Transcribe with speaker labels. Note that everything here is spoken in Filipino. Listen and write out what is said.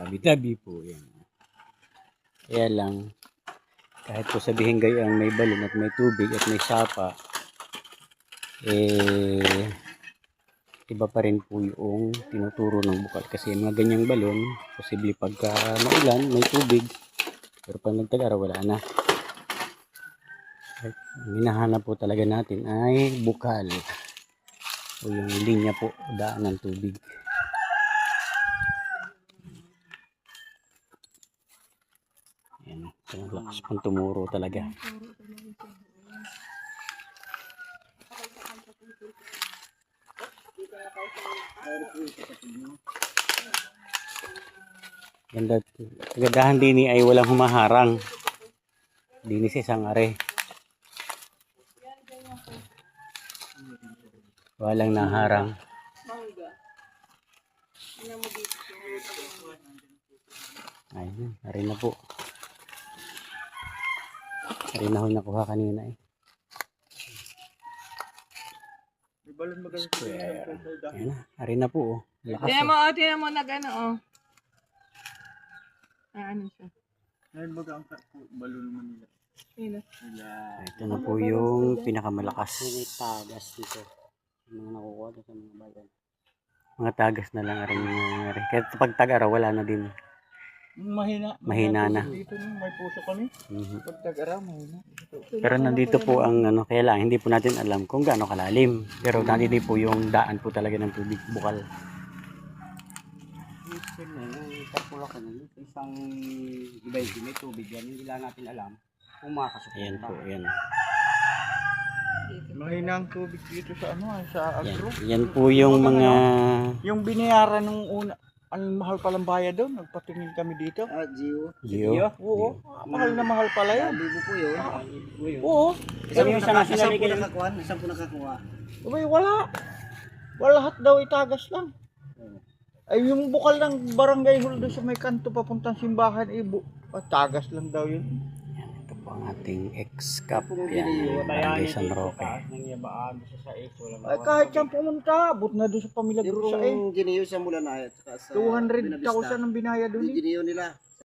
Speaker 1: tabi-tabi po yan. Kaya lang, kahit po sabihin gayang may balon at may tubig at may sapa, eh, iba pa rin po yung tinuturo ng bukal. Kasi mga ganyang balon, posible pagka maulan, may tubig, pero pag nagtag-araw, wala na. At Ang hinahanap po talaga natin ay bukal o yung linya po daan ng tubig. Ayan, so, ang lakas pang tumuro talaga. Ganda. Kagandahan din ay walang humaharang. Dinis isang are. Walang naharang. Ayun, ari na po. Ari na ho nakuha kanina eh. Square. Ayun na, ari na po oh. Lakas
Speaker 2: Tinan
Speaker 1: oh.
Speaker 2: mo, oh, tinan mo na gano'n, oh. Ah, ano siya?
Speaker 3: Ngayon baga ang ka- balon naman nila.
Speaker 2: Sino?
Speaker 3: Nila.
Speaker 1: Ito na po yung pinakamalakas. tagas dito. Mga nakukuha sa mga bayan. Mga tagas na lang yung nangyari. Kaya pag tag-araw, wala na din.
Speaker 3: Mahina.
Speaker 1: Mahina na.
Speaker 3: Dito nung may puso kami.
Speaker 1: Mhm.
Speaker 3: Pag tag-araw, mahina.
Speaker 1: Pero nandito po ang ano, kaya lang hindi po natin alam kung gaano kalalim. Pero nandito po yung daan po talaga ng tubig bukal.
Speaker 4: isang iba yung may tubig yan, hindi lang natin alam kung makakasok.
Speaker 1: Ayan po, ayan.
Speaker 3: Mahina ang tubig dito sa ano, ah, sa
Speaker 1: Yan,
Speaker 3: agro.
Speaker 1: yan po yung mga
Speaker 3: Yung binayaran nung una, ang mahal palang bayad doon, nagpatingin kami dito.
Speaker 4: Ah, Gio.
Speaker 1: Geo.
Speaker 3: Oo, ah, mahal na mahal pala yan.
Speaker 4: Libo po yun.
Speaker 3: Oo,
Speaker 4: Isang
Speaker 1: yung
Speaker 4: naka-
Speaker 1: national
Speaker 4: isang po nakakuha, isang po nakakuha.
Speaker 3: Abay, wala. Wala lahat daw itagas lang. Ay, yung bukal ng barangay hall doon sa may kanto papuntang simbahan, eh, bu- ah, tagas lang daw yun.
Speaker 1: Ang ating ex-cap. Yan, Barangay San Roque.
Speaker 3: Ay, kahit siyang pumunta, abot na doon sa pamilya
Speaker 4: Yung
Speaker 3: sa eh.
Speaker 4: Sa mula na at saka sa
Speaker 3: 200,000 ang binaya doon eh.
Speaker 4: Gineo nila.